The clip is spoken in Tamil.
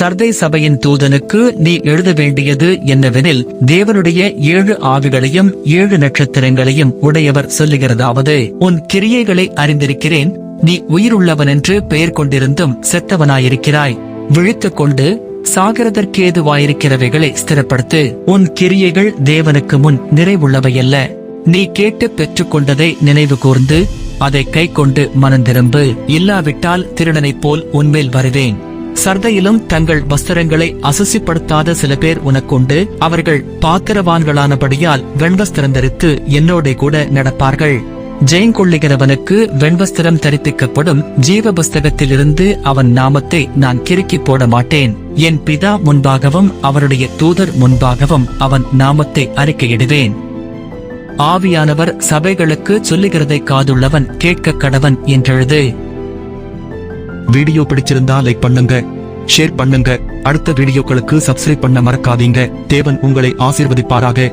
சர்தை சபையின் தூதனுக்கு நீ எழுத வேண்டியது என்னவெனில் தேவனுடைய ஏழு ஆவிகளையும் ஏழு நட்சத்திரங்களையும் உடையவர் சொல்லுகிறதாவது உன் கிரியைகளை அறிந்திருக்கிறேன். நீ உயிருள்ளவன் என்று பெயர் கொண்டிருந்தும் செத்தவனாயிருக்கிறாய். விழித்துக் கொண்டு சாகிறதற்கேதுவாயிருக்கிறவைகளை ஸ்திரப்படுத்து. உன் கிரியைகள் தேவனுக்கு முன் நிறைவுள்ளவையல்ல. நீ கேட்டு பெற்றுக்கொண்டதை நினைவு கூர்ந்து அதை கை கொண்டு மனந்திரும்பு இல்லாவிட்டால் திருடனைப் போல் உன்மேல் வருவேன். சர்தையிலும் தங்கள் வஸ்திரங்களை அசுசிப்படுத்தாத சில பேர் உனக்குண்டு. அவர்கள் பாத்திரவான்களானபடியால் வெண்வஸ்திரம் தரித்து என்னோட கூட நடப்பார்கள். ஜெயங்கொள்ளுகிறவனுக்கு வெண்வஸ்திரம் தரித்திக்கப்படும் ஜீவ புஸ்தகத்திலிருந்து அவன் நாமத்தை நான் கிறுக்கி போட மாட்டேன். என் பிதா முன்பாகவும் அவருடைய தூதர் முன்பாகவும் அவன் நாமத்தை அறிக்கையிடுவேன். ஆவியானவர் சபைகளுக்கு சொல்லுகிறதை காதுள்ளவன் கேட்க கடவன் என்றெழுது. வீடியோ பிடிச்சிருந்தா லைக் பண்ணுங்க ஷேர் பண்ணுங்க. அடுத்த வீடியோக்களுக்கு சப்ஸ்கிரைப் பண்ண மறக்காதீங்க. தேவன் உங்களை ஆசீர்வதிப்பாராக.